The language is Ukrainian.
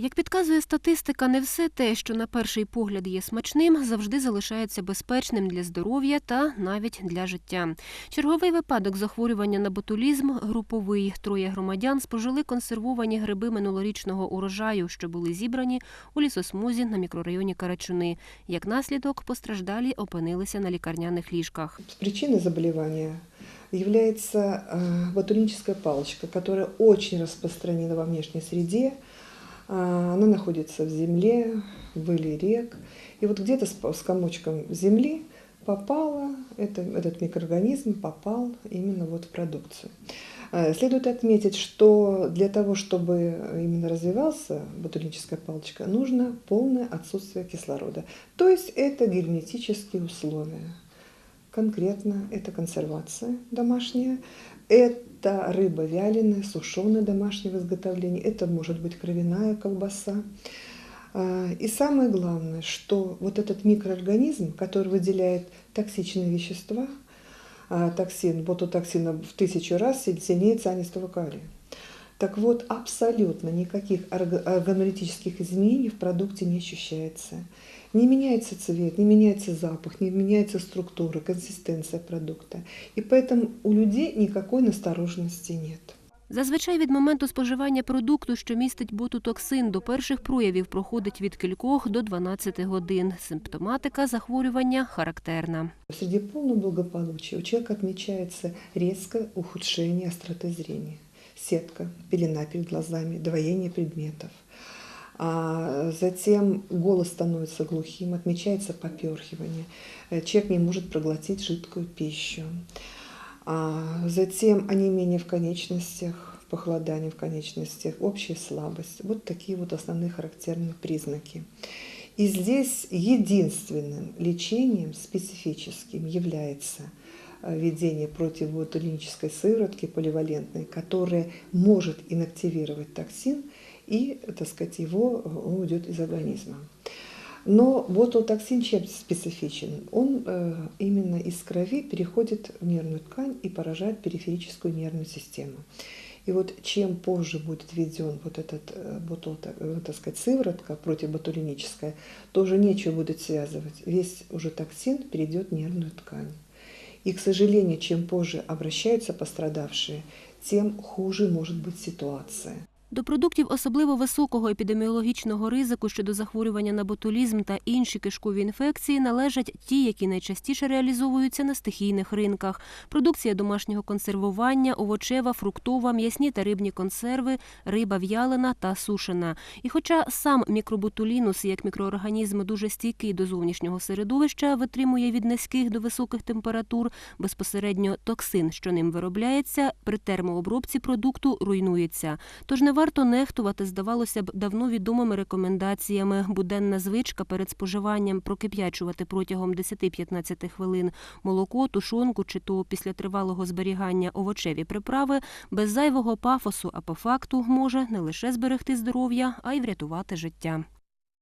Як підказує статистика, не все те, що на перший погляд є смачним, завжди залишається безпечним для здоров'я та навіть для життя. Черговий випадок захворювання на ботулізм груповий. Троє громадян спожили консервовані гриби минулорічного урожаю, що були зібрані у лісосмузі на мікрорайоні Карачуни. Як наслідок, постраждалі опинилися на лікарняних ліжках. Причиной заболевания является э, ботулиническая палочка, которая очень распространена во внешней среде. А, Она находится в земле, выле рек. И вот где-то с комочком земли попала, это, этот микроорганизм попал именно вот в продукцию. Э, Следует отметить, что для того, чтобы именно развивался ботулиническая палочка, нужно полное отсутствие кислорода. То есть это герметические условия. Конкретно это консервация домашняя, это рыба вяленая, сушеная домашнего изготовления, это может быть кровяная колбаса. А, И самое главное, что вот этот микроорганизм, который выделяет токсичные вещества, а, токсин, ботулотоксина в тысячу раз сильнее цианистого калия. Так вот, абсолютно никаких орга- органолептических изменений в продукте не ощущается. Не меняется цвет, не меняется запах, не меняется структура, консистенция продукта. И поэтому у людей никакой настороженности нет. Зазвичай від моменту споживання продукту, що містить ботутоксин, до перших проявів проходить від кількох до 12 годин. Симптоматика захворювання характерна. Среди полного благополучия у человека отмечается резкое ухудшение остроты зрения. Сетка, пелена перед глазами, двоение предметов. А затем голос становится глухим, отмечается поперхивание. Э, Человек не может проглотить жидкую пищу. А затем онемение в конечностях, похолодание в конечностях, общая слабость. Вот такие вот основные характерные признаки. И здесь единственным лечением специфическим является введение противоботулинической сыворотки поливалентной, которая может инактивировать токсин и, так сказать, его э, уйдет из организма. Но ботулотоксин чем специфичен? Он э, именно из крови переходит в нервную ткань и поражает периферическую нервную систему. И вот чем позже будет введен вот этот э, ботулото- э, так сказать, сыворотка противоботулиническая, тоже нечего будет связывать. Весь уже токсин перейдет в нервную ткань. И, к сожалению, чем позже обращаются пострадавшие, тем хуже может быть ситуация. До продуктів особливо високого епідеміологічного ризику щодо захворювання на ботулізм та інші кишкові інфекції належать ті, які найчастіше реалізовуються на стихійних ринках. Продукція домашнього консервування, овочева, фруктова, м'ясні та рибні консерви, риба в'ялена та сушена. І хоча сам мікроботулінус як мікроорганізм дуже стійкий до зовнішнього середовища, витримує від низьких до високих температур, безпосередньо токсин, що ним виробляється, при термообробці продукту руйнується. Тож не варто нехтувати, здавалося б, давно відомими рекомендаціями. Буденна звичка перед споживанням прокип'ячувати протягом 10-15 хвилин молоко, тушонку чи то після тривалого зберігання овочеві приправи без зайвого пафосу, а по факту може не лише зберегти здоров'я, а й врятувати життя.